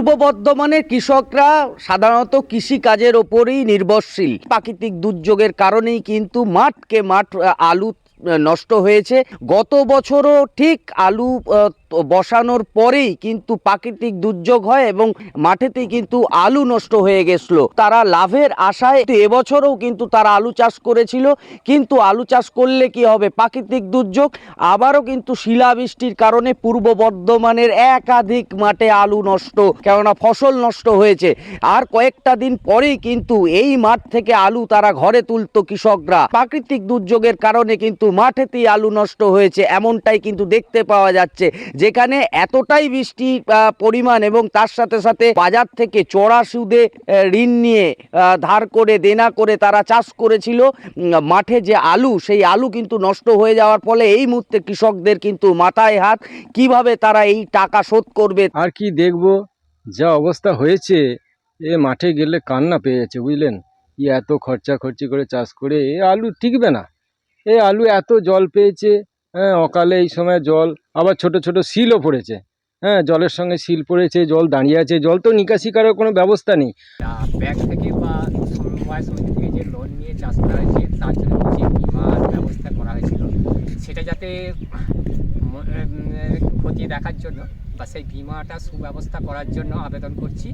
বর্ধমানের কৃষকরা সাধারণত কৃষিকাজের ওপরেই নির্ভরশীল। প্রাকৃতিক দুর্যোগের কারণেই কিন্তু মাঠকে মাঠ, আলু নষ্ট হয়েছে। গত বছরও ঠিক আলু বসানোর পরেই কিন্তু প্রাকৃতিক দুর্যোগ হয় এবং মাঠেতেই কিন্তু আলু নষ্ট হয়ে গেছিল। তারা লাভের আশায় এবছরও কিন্তু তারা আলু চাষ করেছিল। কিন্তু আলু চাষ করলে কি হবে? প্রাকৃতিক দুর্যোগ, আবারও কিন্তু শিলাবৃষ্টির কারণে পূর্ব বর্ধমানের একাধিক মাঠে আলু নষ্ট, কেননা ফসল নষ্ট হয়েছে। আর কয়েকটা দিন পরেই কিন্তু এই মাঠ থেকে আলু তারা ঘরে তুলতো কৃষকরা। প্রাকৃতিক দুর্যোগের কারণে কিন্তু মাঠেতেই আলু নষ্ট হয়েছে, এমনটাই কিন্তু দেখতে পাওয়া যাচ্ছে। যেখানে এতটাই বৃষ্টি পরিমাণ এবং তার সাথে সাথে বাজার থেকে চড়া সুদে ঋণ নিয়ে ধার করে, দেনা করে তারা চাষ করেছিল। মাঠে যে আলু, সেই আলু কিন্তু নষ্ট হয়ে যাওয়ার ফলে এই মুহূর্তে কৃষকদের কিন্তু মাথায় হাত। কীভাবে তারা এই টাকা শোধ করবে? আর কি দেখব? যা অবস্থা হয়েছে, এ মাঠে গেলে কান্না পেয়ে যাচ্ছে, বুঝলেন? এত খরচা খরচি করে চাষ করে, এ আলু টিকবে না। এ আলু এত জল পেয়েছে হ্যাঁ অকালে এই সময় জল, আবার ছোট ছোট শিলও পড়েছে। হ্যাঁ জলের সঙ্গে শিল পড়েছে, জল দাঁড়িয়ে আছে, জল তো নিকাশি করার কোনো ব্যবস্থা নেই। ব্যাংক থেকে বা থেকে যে লোন নিয়ে চাষ করা হয়েছে, তার জন্য যে ব্যবস্থা করা সেটা যাতে খতিয়ে দেখার জন্য বা সেই বিমাটা সুব্যবস্থা করার জন্য আবেদন করছি।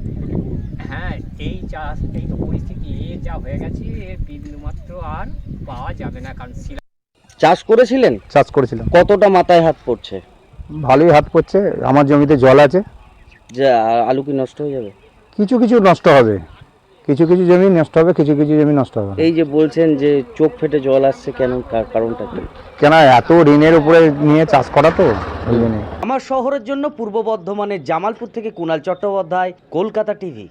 হ্যাঁ এই চাষ এই পরিস্থিতি যা হয়ে গেছে, এর বিন্দুমাত্র আর পাওয়া যাবে না, কারণ চাষ করেছিলেন? চাষ করেছিলাম। কতটা মাথায় হাত পড়ছে? ভালোই হাত পড়ছে। আমার জমিতে জল আছে। যে আলু কি নষ্ট হয়ে যাবে? কিছু কিছু নষ্ট হবে। কিছু কিছু জমি নষ্ট হবে কিছু কিছু জমি নষ্ট হবে। এই যে বলছেন যে চোখ ফেটে জল আসছে কেন কার- কারণটা কি? কেন এত ঋণের উপরে নিয়ে চাষ করা তো? আমার শহরের জন্য পূর্ব বর্ধমানের জামালপুর থেকে কুণাল চট্টোপাধ্যায় কলকাতা টিভি।